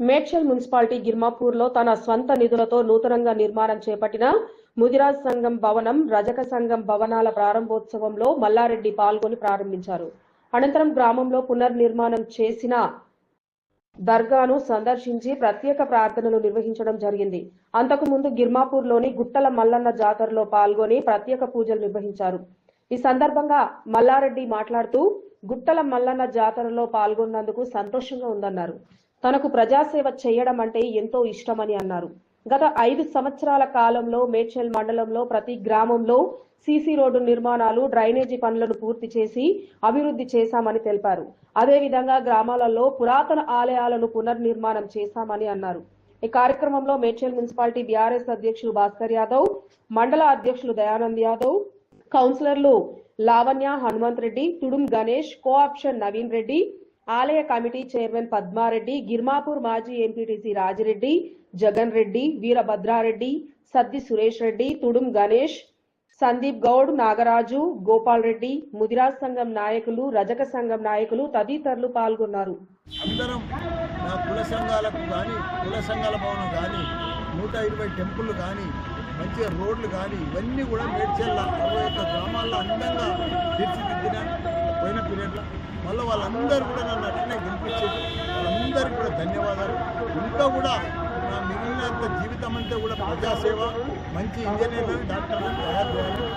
Medchal municipality గిర్మాపూర్లో తన స్వంత నిధులతో నూతనంగా నిర్మాణం చేపట్టిన ముదిరాజ్ సంఘం భవనం రజక సంఘం భవనాల ప్రారంభోత్సవంలో మల్లారెడ్డి పాల్గొని ప్రారంభించారు. అనంతరం గ్రామంలో పునర్నిర్మాణం చేసిన దర్గాను సందర్శించి ప్రత్యేక ప్రార్థనలు నిర్వహించడం జరిగింది. అంతకుముందు గిర్మాపూర్లోని గుట్టల మల్లన్న జాతరలో పాల్గొని ప్రత్యేక పూజలు నిర్వహించారు. ఈ సందర్భంగా మల్లారెడ్డి మాట్లాడుతూ గుట్టల మల్లన్న జాతరలో పాల్గొన్నందుకు సంతోషంగా ఉందన్నారు. తనకు ప్రజాసేవ చేయడం అంటే ఎంతో ఇష్టమని అన్నారు. గత ఐదు సంవత్సరాల కాలంలో మేడ్చల్ మండలంలో ప్రతి గ్రామంలో సీసీ రోడ్డు నిర్మాణాలు డ్రైనేజీ పనులను పూర్తి చేసి అభివృద్ధి చేశామని తెలిపారు. అదేవిధంగా గ్రామాలలో పురాతన ఆలయాలను పునర్నిర్మాణం చేశామని అన్నారు. ఈ కార్యక్రమంలో మేడ్చల్ మున్సిపాలిటీ బీఆర్ఎస్ అధ్యక్షులు భాస్కర్ యాదవ్ మండల అధ్యక్షులు దయానంద్ యాదవ్ కౌన్సిలర్లు లావణ్య హనుమంత్ రెడ్డి తుడుం గణేష్ కోఆప్షన్ నవీన్ రెడ్డి ఆలయ కమిటీ చైర్మన్ పద్మారెడ్డి గిర్మాపూర్ మాజీ ఎంపీటీసీ రాజిరెడ్డి జగన్ రెడ్డి వీరభద్రారెడ్డి సద్ది సురేష్ రెడ్డి తుడుం గణేష్ సందీప్ గౌడ్ నాగరాజు గోపాల్ రెడ్డి ముదిరాజ్ సంఘం నాయకులు రజక సంఘం నాయకులు తదితరులు పాల్గొన్నారు. అందరం కుల సంఘాలకు కానీ కుల సంఘాల భవనం కానీ నూట ఇరవై టెంపుల్ కానీ మంచిగా రోడ్లు కానీ ఇవన్నీ కూడా మేడ్చల్ల అరవై యొక్క గ్రామాల్లో అందంగా తీర్చిదిద్దిన పోయిన పీరియడ్లో. మళ్ళీ వాళ్ళందరూ కూడా నన్ను అట్లనే గెలిపించారు. వాళ్ళందరికీ కూడా ధన్యవాదాలు. ఇంకా కూడా నా మిగిలినంత జీవితం అంతా కూడా ప్రజాసేవ మంచి ఇంజనీర్లను డాక్టర్లను తయారు చేయాలి.